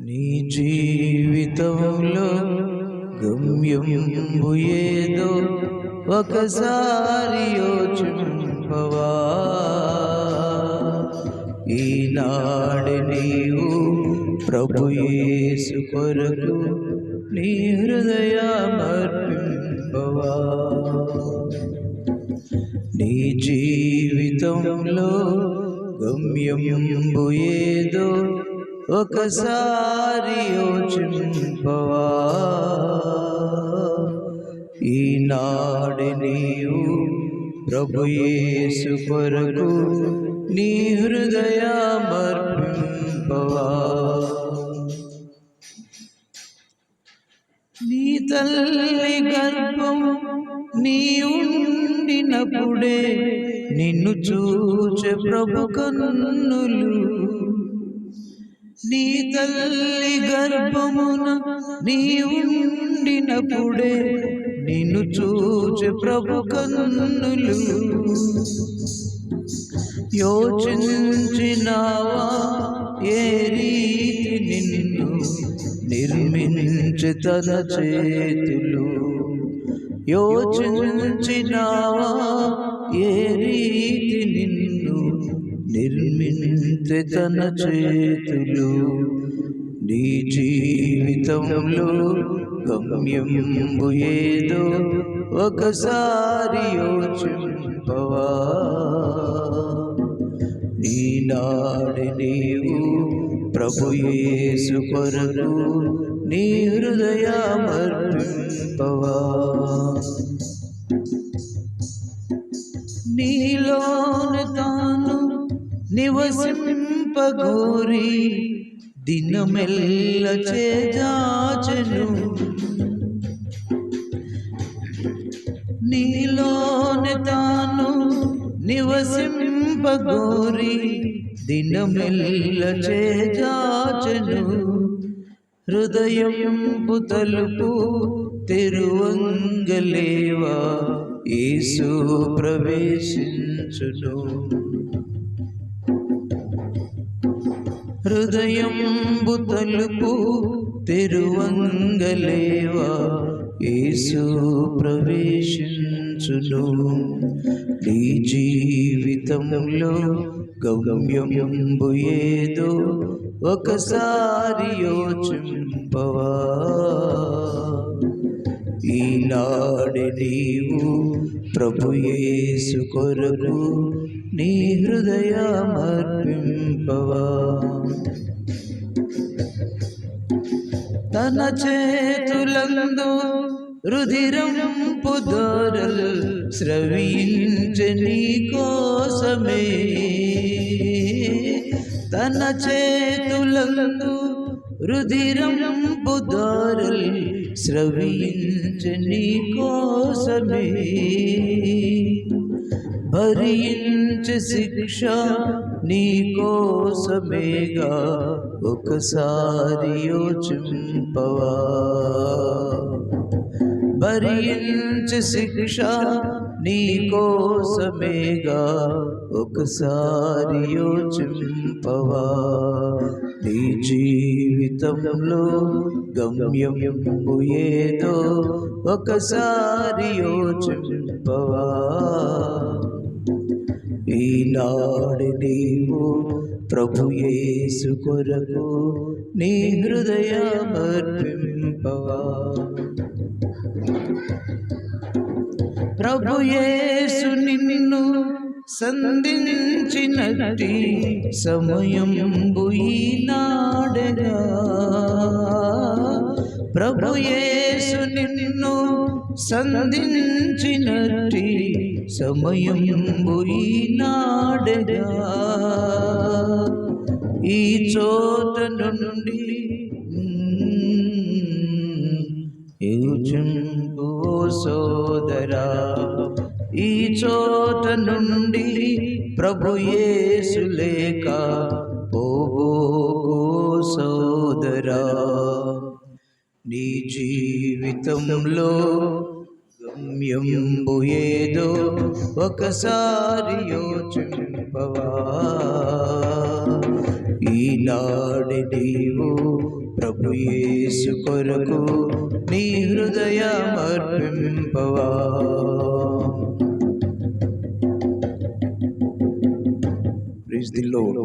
నీ జీవితంలో గమ్యం ఏదో ఒకసారి యోచింపవా. ఈనాడు నీవు ప్రభు యేసు కొరకు నీ హృదయమర్పింపవా. నీ జీవితంలో గమ్యం ఏదో ఒకసారి యోచింపవా ఈనాడు నీవు ప్రభు యేసు కొరకు నీ హృదయమర్పింపవా? నీ తల్లి గర్భం నీ ఉండినప్పుడే నిన్ను చూచే ప్రభు కన్నులు నీ తల్లి గర్భమున నీ ఉండినప్పుడే నిన్ను చూచే ప్రభు కన్నులు యోచించినావా? ఏ రీతి నిన్ను నిర్మించి తన చేతులు? యోచించినావా? ఏ రీతి నిన్ను నిర్మించి తన చేతులు నీ జీవితంలో గమ్యం ఏదో ఒకసారి యోచింపవా. ఈనాడు నీవు ప్రభు యేసు కొరకు నీ హృదయమర్పింపవా. నివసింపగోరి దినమెల్ల చేజాచను. నీలోని తాను నివసింపగోరి దినమెల్ల చేజాచను. హృదయం తలుపు తెరువంగలేవా? యేసు ప్రవేశించును. హృదయం తలుపు తెరువంగలేవా? యేసు ప్రవేశించును. నీ జీవితంలో గమ్యం ఏదో ఒకసారి యోచింపవా? ఈనాడు నీవు ప్రభు యేసు కొరకు నీ హృదయమర్పింపవా? తన చేతులందు రుధిరంపు పుదరల్ స్రవించే నీ కోసమే. తన చేతులందు రుధిరంపు పుదరల్ స్రవించే నీ కోసమే. భరించే శిక్ష నీ కోసమేగా. ఒకసారి యోచింపవా. భరించే శిక్ష నీ కోసమేగా. ఒకసారి యోచింపవా. నీ జీవితంలో గమ్యం ఏదో. ఒకసారి యోచింపవా. ఈనాడు నీవు ప్రభు యేసు కొరకు నీ హృదయమర్పింపవా ప్రభు యేసు నిన్ను సంధించినట్టి సమయం ఈనాడగా. ప్రభు యేసు నిన్ను సంధించినట్టి సమయం ఈనాడగా ఈ చోట నుండి యోచింపు సోదరా ఈ చోట నుండి ప్రభు యేసు లేక పోగో సోదరా నీ జీవితంలో ఒకసారి యోచింపవా? ఈనాడి నీవు ప్రభు యేసు కొరకు నీ హృదయమర్పింపవా ప్రైజ్ ది లోడ్